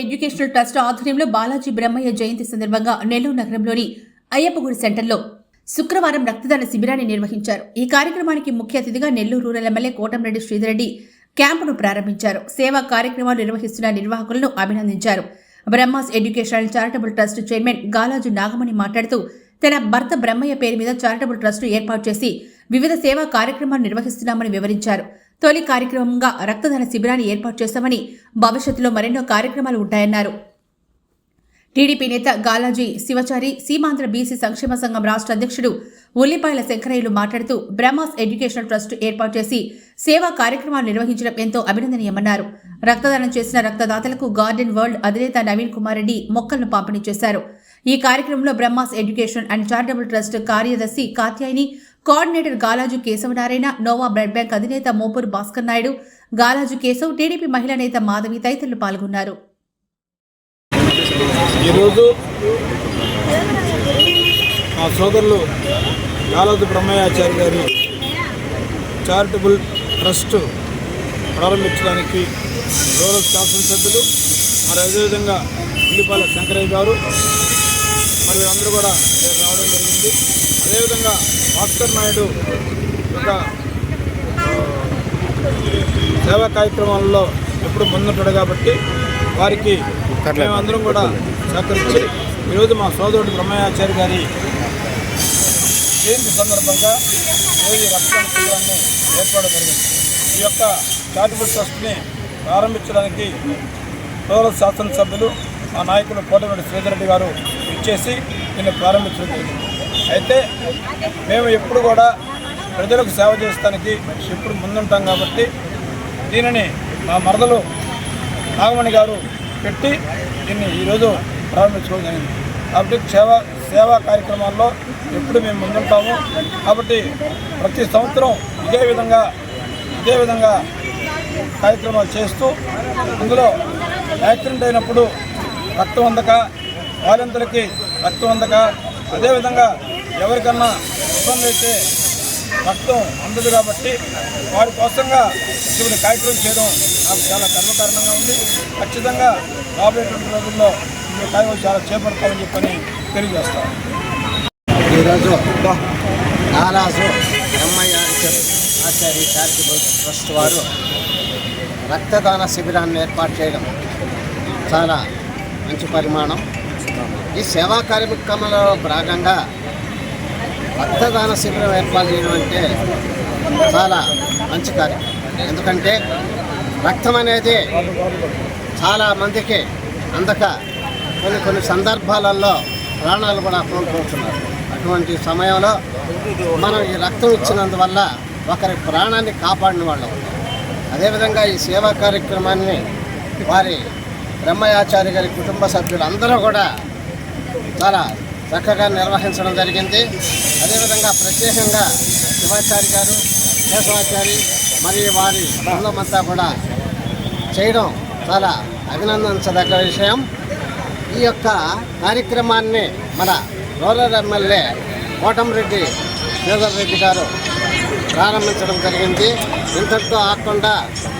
Educational trust ఆధ్వర్యంలో బాలాజీ బ్రహ్మయ్య జయంతి సందర్భంగా నెల్లూరు నగరంలోని అయ్యప్పగుడి సెంటర్లో శుక్రవారం రక్తదాన శిబిరాన్ని నిర్వహించారు. ఈ కార్యక్రమానికి ముఖ్య అతిథిగా నెల్లూరు రూరల్ ఎమ్మెల్యే కోటంరెడ్డి శ్రీధరెడ్డి క్యాంపును ప్రారంభించారు. సేవా కార్యక్రమాలు నిర్వహిస్తున్న నిర్వాహకులను అభినందించారు. Brahmas educational charitable trust chairman Galaju Nagamani మాట్లాడుతూ తన భర్త బ్రహ్మయ్య పేరు మీద చారిటబుల్ ట్రస్ట్ ఏర్పాటు చేసి వివిధ సేవా కార్యక్రమాలు నిర్వహిస్తున్నామని వివరించారు. తొలి కార్యక్రమంగా రక్తదాన శిబిరాన్ని ఏర్పాటు చేస్తామని భవిష్యత్తులో మరెన్నో కార్యక్రమాలు ఉంటాయన్నారు. టీడీపీ నేత గాలాజీ శివచారి సీమాంధ్ర బీసీ సంక్షేమ సంఘం రాష్ట్ర అధ్యక్షుడు ఉల్లిపాయల శంకరయ్యలు మాట్లాడుతూ బ్రహ్మాస్ ఎడ్యుకేషనల్ ట్రస్ట్ ఏర్పాటు చేసి సేవా కార్యక్రమాలు నిర్వహించడం ఎంతో అభినందనీయమన్నారు. రక్తదానం చేసిన రక్తదాతలకు గార్డెన్ వరల్డ్ అధినేత నవీన్ కుమార్ రెడ్డి మొక్కలను పంపిణీ చేశారు. ఈ కార్యక్రమంలో Brahmas education and charitable trust కార్యదర్శి Katyayini coordinator Galaju Keshavanarayana Nova blood bank అధినేత మోపూరు భాస్కర్ నాయుడు గాలాజు కేశవ్ టీడీపీ మహిళా నేత మాధవి తదితరులు పాల్గొన్నారు. ఈరోజు మా సోదరులు గాలాజు బ్రహ్మయాచారి గారి చారిటబుల్ ట్రస్ట్ ప్రారంభించడానికి రూరల్ శాసనసభ్యులు మరి అదేవిధంగా ఉల్లిపాల శంకరయ్య గారు మరి అందరూ కూడా రావడం జరిగింది. అదేవిధంగా భాస్కర్ నాయుడు ఒక ఆ, సేవా కార్యక్రమాల్లో ఎప్పుడు ముందుంటాడు కాబట్టి వారికి మేమందరం కూడా సహకరించి ఈరోజు మా సోదరుడు బ్రహ్మయాచారి గారి జయంతి సందర్భంగా ఈరోజు రక్తదాన శిబిరాన్ని ఏర్పాటు జరిగింది. ఈ యొక్క చారిటబుల్ ట్రస్ట్ని ప్రారంభించడానికి రూరల్ శాసనసభ్యులు మా నాయకులు కోటమిడి శ్రీధరెడ్డి గారు ఇచ్చేసి దీన్ని ప్రారంభించడం జరిగింది. అయితే మేము ఎప్పుడు కూడా ప్రజలకు సేవ చేయడానికి ఎప్పుడు ముందుంటాం కాబట్టి దీనిని మా మరదలు నాగమణి గారు పెట్టి దీన్ని ఈరోజు ప్రారంభించడం జరిగింది. కాబట్టి సేవా సేవా కార్యక్రమాల్లో ఎప్పుడు మేము ముందుంటాము. కాబట్టి ప్రతి సంవత్సరం ఇదే విధంగా ఇదే విధంగా కార్యక్రమాలు చేస్తూ ఇందులో యాక్సిడెంట్ అయినప్పుడు రక్తం అందక వాలంతులకి రక్తం అందక అదేవిధంగా ఎవరికన్నా ఇబ్బంది అయితే రక్తం అందదు కాబట్టి వారి కోసంగా ఇటువంటి కార్యక్రమం చేయడం నాకు చాలా గర్వకారణంగా ఉంది. ఖచ్చితంగా రాబోయేటువంటి రోజుల్లో ఈ కార్యక్రమం చాలా చేపడతామని చెప్పని తెలియజేస్తాను. ఈరోజు నారాజు ఎమ్ఐఆర్ ఆచార్య చారిటబుల్ ట్రస్ట్ వారు రక్తదాన శిబిరాన్ని ఏర్పాటు చేయడం చాలా మంచి పరిమాణం. ఈ సేవా కార్యక్రమంలో భాగంగా రక్తదాన శిబిరం ఏర్పాటు చేయడం అంటే చాలా మంచి కార్యక్రమం. ఎందుకంటే రక్తం అనేది చాలా మందికి అందక కొన్ని కొన్ని సందర్భాలలో ప్రాణాలు కూడా కోల్పోతున్నారు. అటువంటి సమయంలో మనం ఈ రక్తం ఇచ్చినందువల్ల ఒకరి ప్రాణాన్ని కాపాడిన వాళ్ళం. అదేవిధంగా ఈ సేవా కార్యక్రమాన్ని వారి బ్రహ్మయాచారి గారి కుటుంబ సభ్యులు అందరూ కూడా చాలా చక్కగా నిర్వహించడం జరిగింది. అదేవిధంగా ప్రత్యేకంగా శివాచారి గారు కేశవాచారి మరియు వారి బృందమంతా కూడా చేయడం చాలా అభినందించదగ్గ విషయం. ఈ యొక్క కార్యక్రమాన్ని మన రూరల్ ఎమ్మెల్యే కోటంరెడ్డి శ్రీధర్ రెడ్డి గారు ప్రారంభించడం జరిగింది. ఇంతటితో ఆకుండా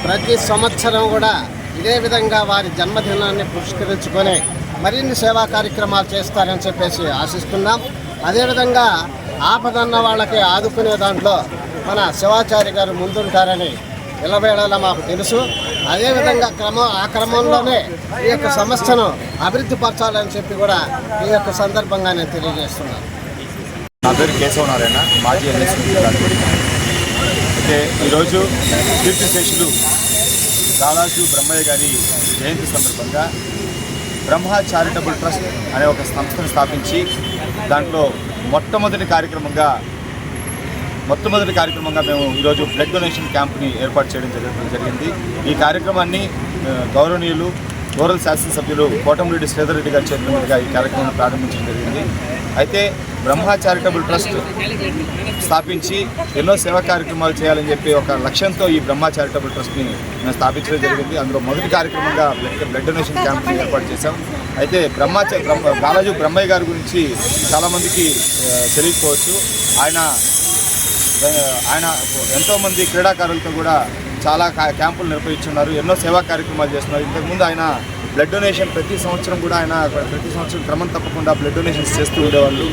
ప్రతి సంవత్సరం కూడా ఇదే విధంగా వారి జన్మదినాన్ని పురస్కరించుకొని మరిన్ని సేవా కార్యక్రమాలు చేస్తారని చెప్పేసి ఆశిస్తున్నాం. అదేవిధంగా ఆపదన్న వాళ్ళకి ఆదుకునే దాంట్లో మన శివాచారి గారు ముందుంటారని నిలబడేలా మాకు తెలుసు. అదేవిధంగా క్రమం ఆ క్రమంలోనే ఈ యొక్క సంస్థను అభివృద్ధి పరచాలని చెప్పి కూడా ఈ యొక్క సందర్భంగా నేను తెలియజేస్తున్నాను. నా పేరు కేశవనారాయణ మాజీ అయితే ఈరోజు కీర్తిశేషులు దాదాజు బ్రహ్మయ్య గారి జయంతి సందర్భంగా బ్రహ్మ చారిటబుల్ ట్రస్ట్ అనే ఒక సంస్థను స్థాపించి దాంట్లో మొట్టమొదటి కార్యక్రమంగా మొట్టమొదటి కార్యక్రమంగా మేము ఈరోజు బ్లడ్ డొనేషన్ క్యాంప్ని ఏర్పాటు చేయడం జరగడం జరిగింది. ఈ కార్యక్రమాన్ని గౌరవనీయులు రూరల్ శాసనసభ్యులు కోటమిరెడ్డి శ్రీధర్ రెడ్డి గారి చేతుల మీదుగా ఈ కార్యక్రమాన్ని ప్రారంభించడం జరిగింది. అయితే బ్రహ్మ చారిటబుల్ ట్రస్ట్ స్థాపించి ఎన్నో సేవా కార్యక్రమాలు చేయాలని చెప్పి ఒక లక్ష్యంతో ఈ బ్రహ్మ చారిటబుల్ ట్రస్ట్ని మేము స్థాపించడం జరిగింది. అందులో మొదటి కార్యక్రమంగా బ్లడ్ బ్లడ్ డొనేషన్ క్యాంప్ని ఏర్పాటు చేశాం. అయితే బ్రహ్మ బాలాజీ బ్రహ్మయ్య గారి గురించి చాలామందికి తెలియకపోవచ్చు. ఆయన ఆయన ఎంతోమంది క్రీడాకారులతో కూడా చాలా క్యాంపులు నిర్వహించున్నారు ఎన్నో సేవా కార్యక్రమాలు చేస్తున్నారు. ఇంతకుముందు ఆయన బ్లడ్ డొనేషన్ ప్రతి సంవత్సరం కూడా ఆయన ప్రతి సంవత్సరం క్రమం తప్పకుండా బ్లడ్ డొనేషన్స్ చేస్తూ ఉండేవాళ్ళు.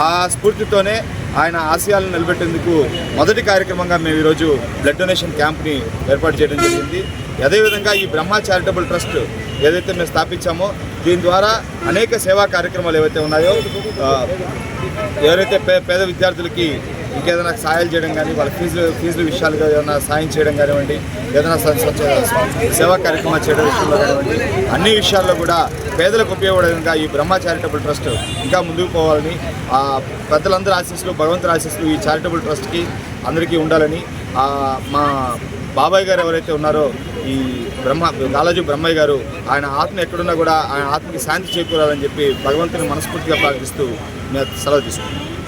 ఆ స్ఫూర్తితోనే ఆయన ఆశయాలను నిలబెట్టేందుకు మొదటి కార్యక్రమంగా మేము ఈరోజు బ్లడ్ డొనేషన్ క్యాంప్ని ఏర్పాటు చేయడం జరిగింది. అదేవిధంగా ఈ బ్రహ్మ చారిటబుల్ ట్రస్ట్ ఏదైతే మేము స్థాపించామో దీని ద్వారా అనేక సేవా కార్యక్రమాలు ఏవైతే ఉన్నాయో ఎవరైతే పే పేద విద్యార్థులకి ఇంకేదైనా సహాయాలు చేయడం కానీ వాళ్ళ ఫీజులు ఫీజుల విషయాలుగా ఏదైనా సాయం చేయడం కానివ్వండి ఏదైనా సేవా కార్యక్రమాలు చేయడం విషయంలో కానివ్వండి అన్ని విషయాల్లో కూడా పేదలకు ఉపయోగపడే ఈ బ్రహ్మ చారిటబుల్ ట్రస్ట్ ఇంకా ముందుకు పోవాలని ఆ పెద్దలందరూ ఆశీస్సులు భగవంతుల ఆశీస్సులు ఈ చారిటబుల్ ట్రస్ట్కి అందరికీ ఉండాలని మా బాబాయ్ గారు ఎవరైతే ఉన్నారో ఈ బ్రహ్మ లాలాజీ బ్రహ్మయ్య గారు ఆయన ఆత్మ ఎక్కడున్నా కూడా ఆయన ఆత్మకి శాంతి చేకూరాలని చెప్పి భగవంతుని మనస్ఫూర్తిగా ప్రార్థిస్తూ మేము సెలవు తీసుకుంటాం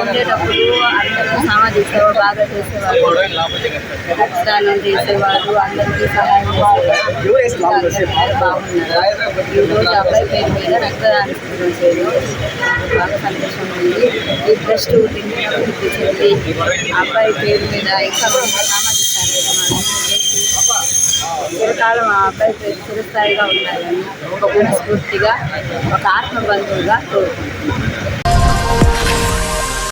ఉండేటప్పుడు అందరూ సామాజిక సేవ బాగా చేసేవారు రక్తదానం చేసేవారు అందరికీ సహాయం చేసేవారు బాగున్నారు అబ్బాయి పేరు మీద రక్తదానం బాగా సంతోషం ఉంది ఈ ట్రస్ట్ అబ్బాయి పేరు మీద ఇంకా సామాజిక కార్యక్రమాలు. చిరకాలం ఆ అబ్బాయి పేరు చిరస్థాయిగా ఉండాలని మనస్ఫూర్తిగా ఒక ఆత్మబంధువుగా కోరుకుంటున్నాను.